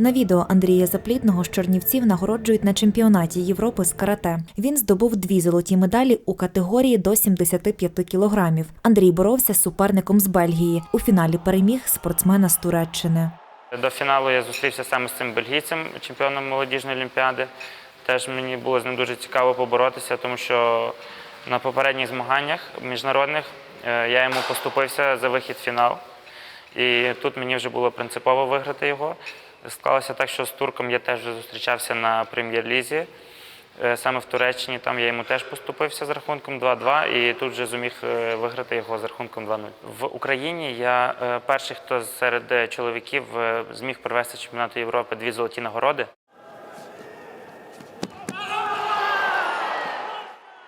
На відео Андрія Заплідного з Чернівців нагороджують на чемпіонаті Європи з карате. Він здобув дві золоті медалі у категорії до 75 кілограмів. Андрій боровся з суперником з Бельгії. У фіналі переміг спортсмена з Туреччини. До фіналу я зустрівся саме з цим бельгійцем, чемпіоном молодіжної олімпіади. Теж мені було з ним дуже цікаво поборотися, тому що на попередніх змаганнях міжнародних е, я йому поступився за вихід в фінал. І тут мені вже було принципово виграти його. Склалося так, що з турком я теж зустрічався на прем'єр-лізі. Е, Саме в Туреччині там я йому теж поступився з рахунком 2-2 і тут вже зуміг е, виграти його з рахунком 2-0. В Україні я е, перший, хто серед чоловіків зміг привести чемпіонату Європи дві золоті нагороди.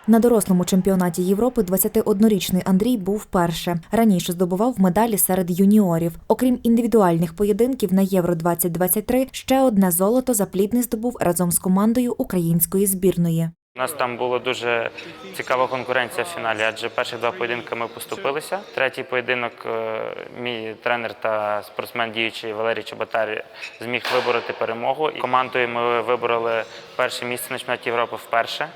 На дорослому чемпіонаті Європи 21-річний Андрій був вперше. Раніше здобував медалі серед юніорів. Окрім індивідуальних поєдинків на Євро 2023 ще одне золото заплідний здобув разом з командою української збірної. У нас там була дуже цікава конкуренція в фіналі, адже перші два поєдинки ми поступилися. Третій поєдинок е, мій тренер та спортсмен діючий Валерій Чоботар зміг вибороти перемогу. Командою ми вибороли перше місце на чемпіонаті Європи вперше.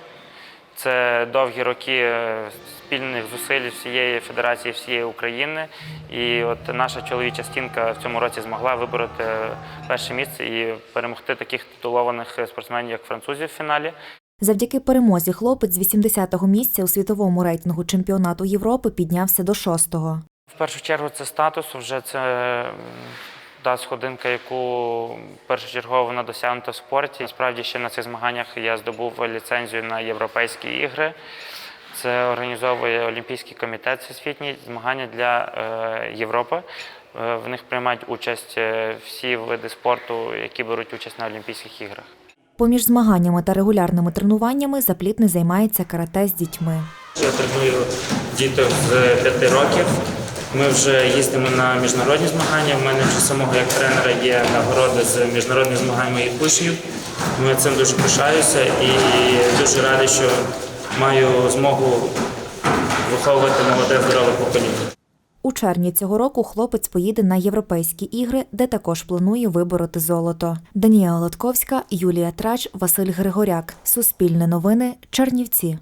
Це довгі роки е, спільних зусиль всієї федерації, всієї України. І от наша чоловіча стінка в цьому році змогла вибороти перше місце і перемогти таких титулованих спортсменів, як французів в фіналі. Завдяки перемозі хлопець з 80-го місця у світовому рейтингу чемпіонату Європи піднявся до шостого. В першу чергу це статус, вже це та сходинка, яку першочергово вона досягнута в спорті. Справді ще на цих змаганнях я здобув ліцензію на європейські ігри. Це організовує Олімпійський комітет всесвітній змагання для е, Європи. Е, В них приймають участь е, всі види спорту, які беруть участь на Олімпійських іграх. Поміж змаганнями та регулярними тренуваннями заплідний займається карате з дітьми. Я треную діток з 5 років. Ми вже їздимо на міжнародні змагання. У мене вже самого як тренера є нагороди з міжнародних змагань моїх учнів. Ми цим дуже пишаюся і дуже радий, що маю змогу виховувати молоде здорове покоління. У червні цього року хлопець поїде на європейські ігри, де також планує вибороти золото. Даніела Лотковська, Юлія Трач, Василь Григоряк. Суспільне новини. Чернівці.